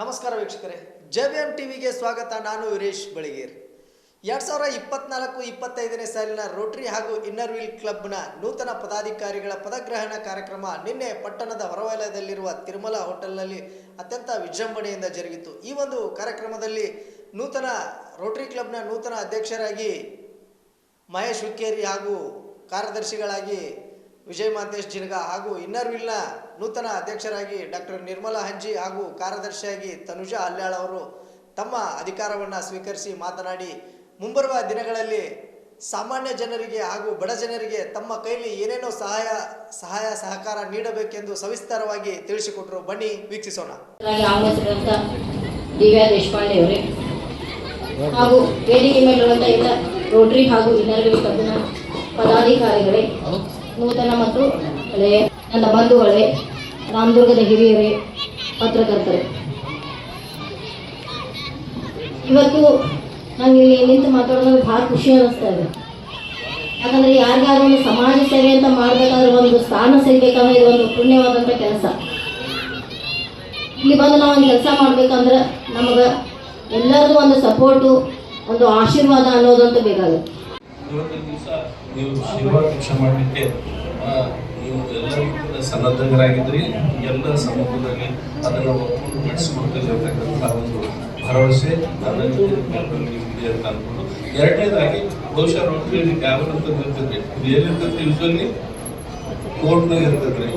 ನಮಸ್ಕಾರ ವೀಕ್ಷಕರೇ, ಜೆವಿಎಂ ಟಿವಿಗೆ ಸ್ವಾಗತ. ನಾನು ವೀರೇಶ್ ಬಳಿಗೇರ್. ಎರಡ್ ಸಾವಿರ ಇಪ್ಪತ್ನಾಲ್ಕು ಇಪ್ಪತ್ತೈದನೇ ಸಾಲಿನ ರೋಟರಿ ಹಾಗೂ ಇನ್ನರ್ ವೀಲ್ ಕ್ಲಬ್ನ ನೂತನ ಪದಾಧಿಕಾರಿಗಳ ಪದಗ್ರಹಣ ಕಾರ್ಯಕ್ರಮ ನಿನ್ನೆ ಪಟ್ಟಣದ ಹೊರವಲಯದಲ್ಲಿರುವ ತಿರುಮಲ ಹೋಟೆಲ್ನಲ್ಲಿ ಅತ್ಯಂತ ವಿಜೃಂಭಣೆಯಿಂದ ಜರುಗಿತು. ಈ ಒಂದು ಕಾರ್ಯಕ್ರಮದಲ್ಲಿ ನೂತನ ರೋಟರಿ ಕ್ಲಬ್ನ ನೂತನ ಅಧ್ಯಕ್ಷರಾಗಿ ಮಹೇಶ್ ಹುಕ್ಕೇರಿ ಹಾಗೂ ಕಾರ್ಯದರ್ಶಿಗಳಾಗಿ ವಿಜಯ್ ಮಾಧೇಶ್ ಜಿನಗ ಹಾಗೂ ಇನ್ನರ್ ವಿಲ್ನ ನೂತನ ಅಧ್ಯಕ್ಷರಾಗಿ ಡಾಕ್ಟರ್ ನಿರ್ಮಲಾ ಹಂಜಿ ಹಾಗೂ ಕಾರ್ಯದರ್ಶಿಯಾಗಿ ತನುಜಾ ಹಲ್ಯಾಳ್ ಅವರು ತಮ್ಮ ಅಧಿಕಾರವನ್ನು ಸ್ವೀಕರಿಸಿ ಮಾತನಾಡಿ, ಮುಂಬರುವ ದಿನಗಳಲ್ಲಿ ಸಾಮಾನ್ಯ ಜನರಿಗೆ ಹಾಗೂ ಬಡ ಜನರಿಗೆ ತಮ್ಮ ಕೈಲಿ ಏನೇನೋ ಸಹಾಯ ಸಹಾಯ ಸಹಕಾರ ನೀಡಬೇಕೆಂದು ಸವಿಸ್ತಾರವಾಗಿ ತಿಳಿಸಿಕೊಟ್ಟರು ಬನ್ನಿ, ವೀಕ್ಷಿಸೋಣ. ಹಾಗೂ ವೇದಿಕೆ ರೋಟರಿ ಹಾಗೂ ಪದಾಧಿಕಾರಿಗಳೇ ನೂತನ ಮತ್ತು ನನ್ನ ಬಂಧುಗಳೇ, ರಾಮದುರ್ಗದ ಹಿರಿಯರೇ, ಪತ್ರಕರ್ತರೇ. ಇವತ್ತು ನಂಗೆ ಇಲ್ಲಿ ನಿಂತು ಮಾತಾಡೋದು ಭಾಳ ಖುಷಿ ಅನ್ನಿಸ್ತಾ ಇದೆ. ಯಾಕಂದರೆ ಯಾರಿಗಾದ್ರೂ ಒಂದು ಸಮಾಜ ಸೇವೆ ಅಂತ ಮಾಡಬೇಕಾದ್ರೆ ಒಂದು ಸ್ಥಾನ ಸಿಗ್ಬೇಕಂದ್ರೆ ಇದು ಒಂದು ಪುಣ್ಯವಾದಂಥ ಕೆಲಸ. ಇಲ್ಲಿ ಬಂದು ನಾವು ಒಂದು ಕೆಲಸ ಮಾಡ್ಬೇಕಂದ್ರೆ ನಮಗೆ ಎಲ್ಲರದು ಒಂದು ಸಪೋರ್ಟು, ಒಂದು ಆಶೀರ್ವಾದ ಅನ್ನೋದಂತೂ ಬೇಕಾಗುತ್ತೆ. ಇವತ್ತಿನ ದಿವಸ ನೀವು ಸೇವಾ ಕೆಲಸ ಮಾಡಲಿಕ್ಕೆ ನೀವು ಎಲ್ಲರೂ ಕೂಡ ಸನ್ನದ್ಧರಾಗಿದ್ರಿ ಎಲ್ಲ ಸಮೂಹದಲ್ಲಿ ಅದನ್ನು ಒಪ್ಪಿಕೊಂಡು ನಡೆಸಿಕೊಡ್ತಿರ್ತಕ್ಕಂಥ ಒಂದು ಭರವಸೆ ನನ್ನಲ್ಲಿ ಇದೆ ಅಂತ ಅನ್ಕೊಂಡು ಎರಡನೇದಾಗಿ ಬಹುಶಃ ರೋಟರಿ ಟ್ಯಾಬಲ್ ಅಂತ ಇರ್ತದೆ ಇದು ಏನಿರ್ತದೆ ಯೂಶ್ವಲಿ ಕೋರ್ಟ್ನಾಗ ಇರ್ತದ್ರಿ